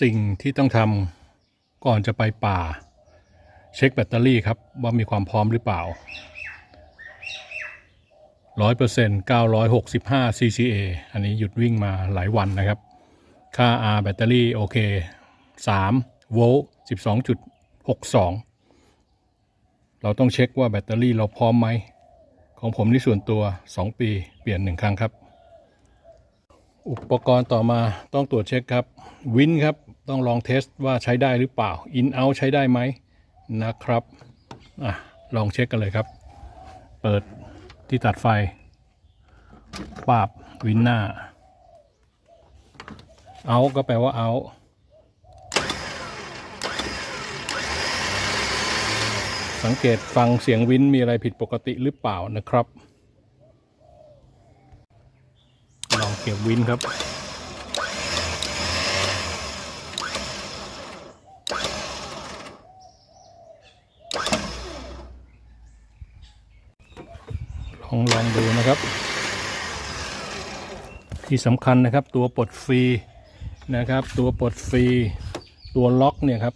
สิ่งที่ต้องทำก่อนจะไปป่า เช็คแบตเตอรี่ครับว่ามีความพร้อมหรือเปล่า 100% 965 CCA อันนี้หยุดวิ่งมาหลายวันนะครับ ค่า R แบตเตอรี่โอเค 3 โวลต์ 12.62 เราต้องเช็คว่าแบตเตอรี่เราพร้อมไหม ของผมนี่ส่วนตัว 2 ปี เปลี่ยน 1 ครั้งครับ อุปกรณ์ต่อมาต้องตรวจเช็คครับวินครับต้องลองเทสว่าใช้ได้หรือเปล่าอินเอาใช้ได้ไหมนะครับอะลองเช็คกันเลยครับ เปิดที่ตัดไฟปาบวินหน้าเอาก็แปลว่าเอาสังเกตฟังเสียงวินมีอะไรผิดปกติหรือเปล่านะครับ ลอง เก็บวินครับลองลองดูนะครับ ที่สำคัญนะครับตัวปลดฟรีนะครับ ตัวปลดฟรี ตัวล็อกเนี่ยครับ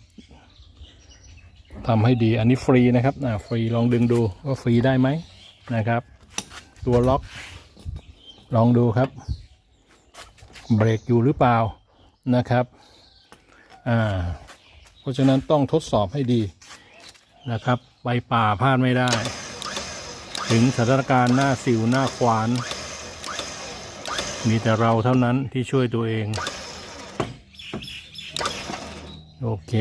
ทำให้ดีอันนี้ฟรีนะครับอ่าฟรีลองดึงดูว่าฟรีได้ไหมนะครับ ตัวล็อก ลองดูครับ เบรกอยู่หรือเปล่านะครับอ่าเพราะฉะนั้นต้องทดสอบให้ดีนะครับไปป่าพลาดไม่ได้ ถึงสถานการณ์หน้าสิวหน้าควาน มีแต่เราเท่านั้นที่ช่วยตัวเอง โอเค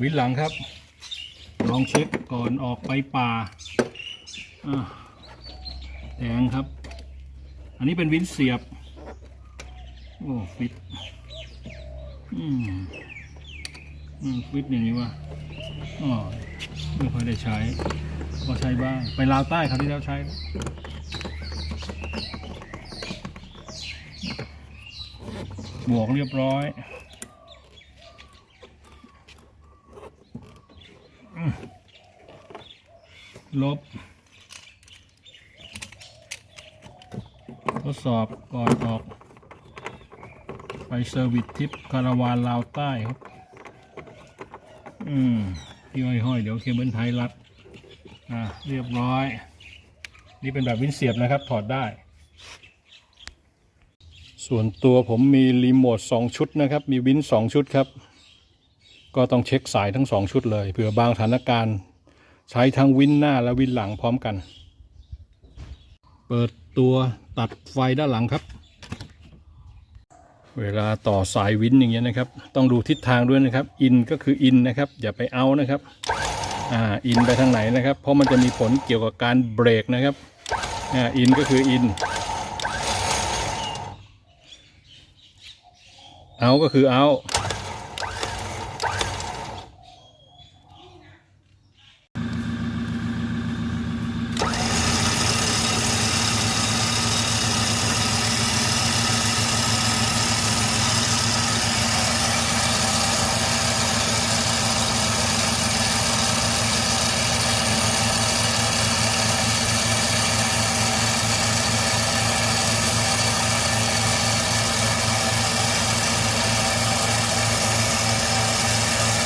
วินหลังครับ ลองเช็คก่อนออกไปป่าแดงครับ นนี้เป็นวินเสียบ โอ้ ฟิต อืมอืมฟิตอย่างนี้วะอ๋อไม่ค่อยได้ใช้ก็ใช้บ้าง ไปลาวใต้คราวที่แล้วใช้บวกเรียบร้อยลบ ทดสอบก่อนออก ไปเซอร์วิสทิปคาราวานลาวใต้ครับ อืมที่ห้อยๆเดี๋ยวเคเบิลไทยรัด อ่าเรียบร้อย นี่เป็นแบบวินเสียบนะครับ ถอดได้ ส่วนตัวผมมีรีโมท2 ชุดนะครับ มีวิน2ชุดครับ ก็ต้องเช็คสายทั้ง 2 ชุดเลยเผื่อบางสถานการณ์ใช้ทั้งวินหน้าและวินหลังพร้อมกัน เปิดตัว ตัดไฟด้านหลังครับ เวลาต่อสายวินอย่างเงี้ยนะครับ ต้องดูทิศทางด้วยนะครับ อินก็คืออินนะครับ อย่าไปเอานะครับ อ่า อินไปทางไหนนะครับ เพราะมันจะมีผลเกี่ยวกับการเบรกนะครับ อ่า อินก็คืออิน เอาก็คือเอา